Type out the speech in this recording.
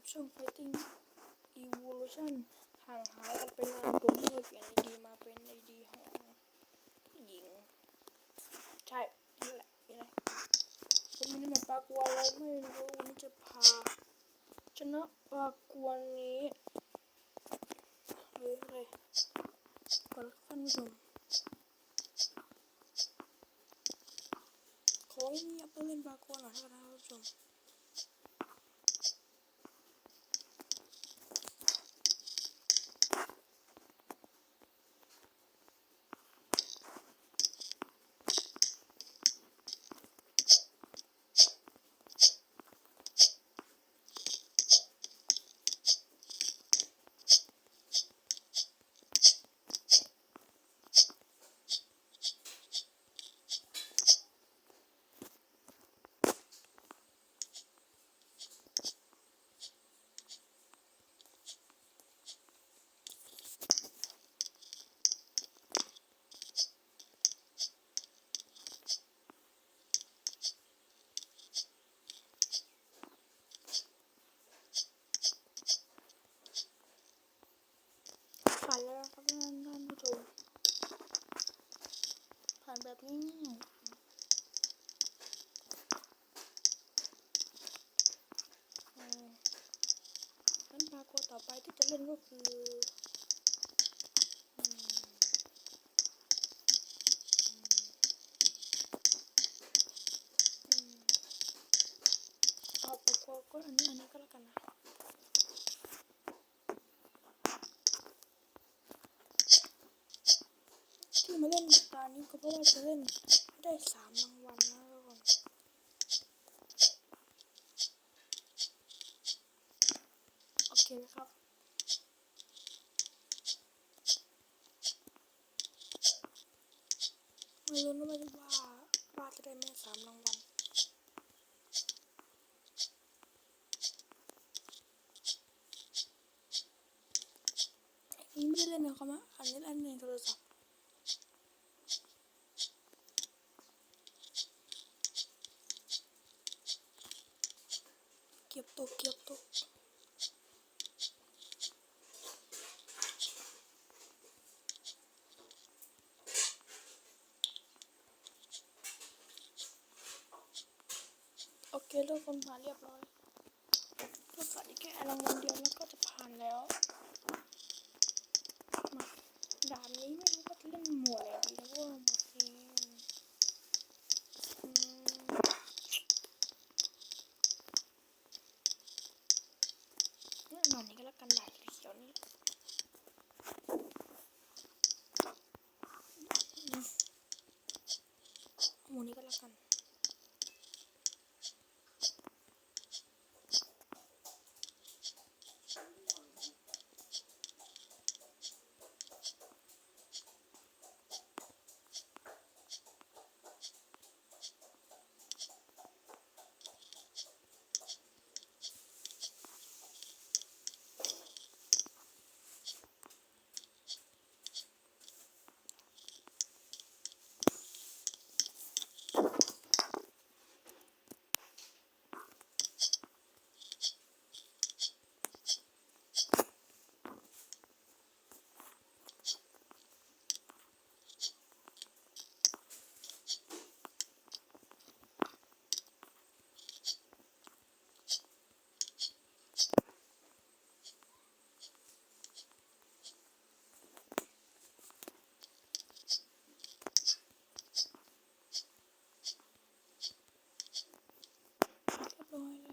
กับช่อง Fighting Evolution ห่างหายกันไปนานผมก็เลยเปลี่ยนไอดีมาเป็นไอดีของผู้หญิง ใช่นั่แหละนี่แหละผมไม่ได้มาปากวนอะไรไม่รู้วันนี้จะพา ชนะปากวนนี้เลยเลยก่อนท่านผู้ชมขอเงียบเพื่อเล่นปากวนหน่อยนะครับท่านผู้ชม ผ่านแล้วนะครับท่านท่านผู้ชม ผ่านแบบง่ายๆอืมงั้นปรากต่อไปที่จะเล่นก็คืออืมอืมเอาปรากก็อันนี้อันนี้ก็แล้วกันนะ ที่มาเล่นตานี้ ก็เพราะว่าจะเล่นได้สามรางวัลนะทุกคนโอเคไหมครับไม่รู้นะไม่รู้ว่าว่าจะได้ไหมสามรางวัลนนี้ไม่ได้เล่นในคอมนะอันนี้เล่นในโทรศัพท์ เก็บตกเก็บตกโอเคทุกคนผ่านเรียบร้อยทุกคนอีกแค่รางวัลเดียวแล้วก็จะผ่านแล้ว Probleme con las going